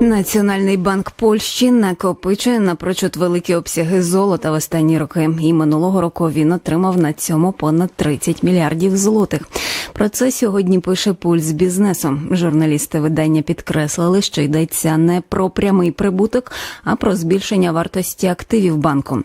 Національний банк Польщі накопичує напрочуд великі обсяги золота в останні роки. І минулого року він отримав на цьому понад 30 мільярдів злотих. Про це сьогодні пише пульс бізнесу. Журналісти видання підкреслили, що йдеться не про прямий прибуток, а про збільшення вартості активів банку.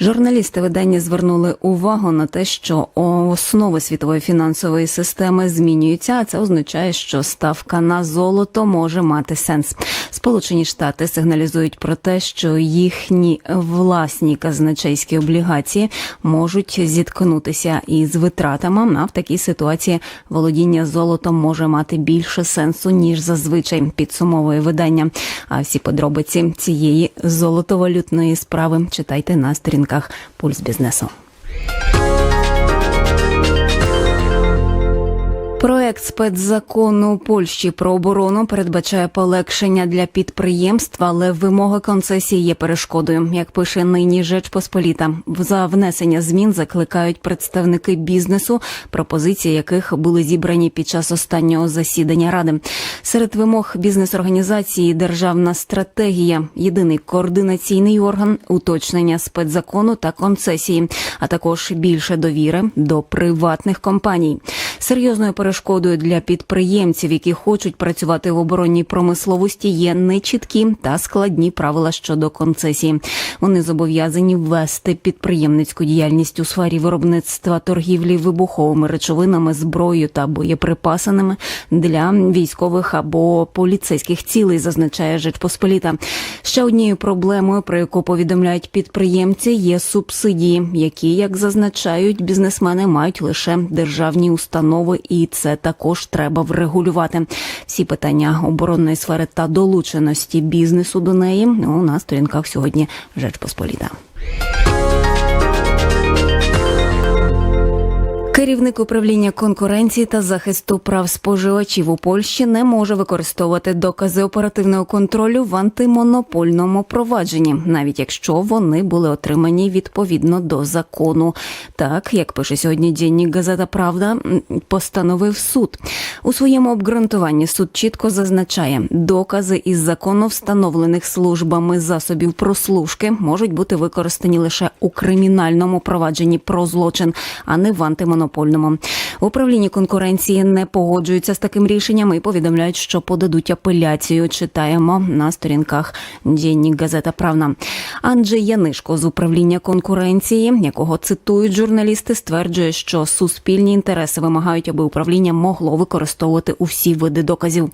Журналісти видання звернули увагу на те, що основи світової фінансової системи змінюються, а це означає, що ставка на золото може мати сенс. Сполучені Штати сигналізують про те, що їхні власні казначейські облігації можуть зіткнутися із витратами. А в такій ситуації володіння золотом може мати більше сенсу ніж зазвичай. Підсумовує видання. А всі подробиці цієї золотовалютної справи читайте на сторінках Пульс бізнесу. Проект спецзакону Польщі про оборону передбачає полегшення для підприємств, але вимоги концесії є перешкодою. Як пише нині Жечпосполіта, за внесення змін закликають представники бізнесу, пропозиції яких були зібрані під час останнього засідання ради. Серед вимог бізнес-організації державна стратегія, єдиний координаційний орган, уточнення спецзакону та концесії, а також більше довіри до приватних компаній. Серйозною перешкодою для підприємців, які хочуть працювати в оборонній промисловості, є нечіткі та складні правила щодо концесії. Вони зобов'язані ввести підприємницьку діяльність у сфері виробництва торгівлі вибуховими речовинами, зброєю та боєприпасаними для військових або поліцейських цілей, зазначає Жечпосполіта. Ще однією проблемою, про яку повідомляють підприємці, є субсидії, які, як зазначають бізнесмени, мають лише державні установи, і це також треба врегулювати. Всі питання оборонної сфери та долученості бізнесу до неї у на сторінках сьогодні Жечпосполіта. Керівник управління конкуренції та захисту прав споживачів у Польщі не може використовувати докази оперативного контролю в антимонопольному провадженні, навіть якщо вони були отримані відповідно до закону. Так як пише сьогодні денник газета Правда, постановив суд у своєму обґрунтуванні. Суд чітко зазначає, докази із законно встановлених службами засобів прослушки можуть бути використані лише у кримінальному провадженні про злочин, а не в антимонопольному. В управлінні конкуренції не погоджуються з таким рішенням і повідомляють, що подадуть апеляцію. Читаємо на сторінках Дінні Газета Правна. Анджей Янишко з управління конкуренції, якого цитують журналісти, стверджує, що суспільні інтереси вимагають, аби управління могло використовувати усі види доказів.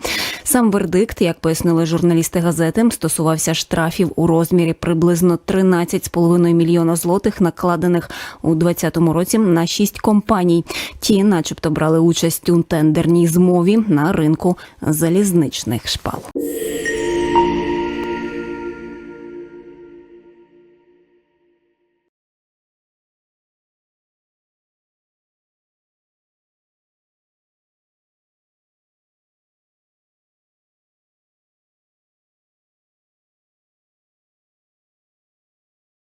Сам вердикт, як пояснили журналісти газети, стосувався штрафів у розмірі приблизно 13,5 мільйона злотих, накладених у 2020 році на шість компаній. Ті, начебто, брали участь у тендерній змові на ринку залізничних шпал.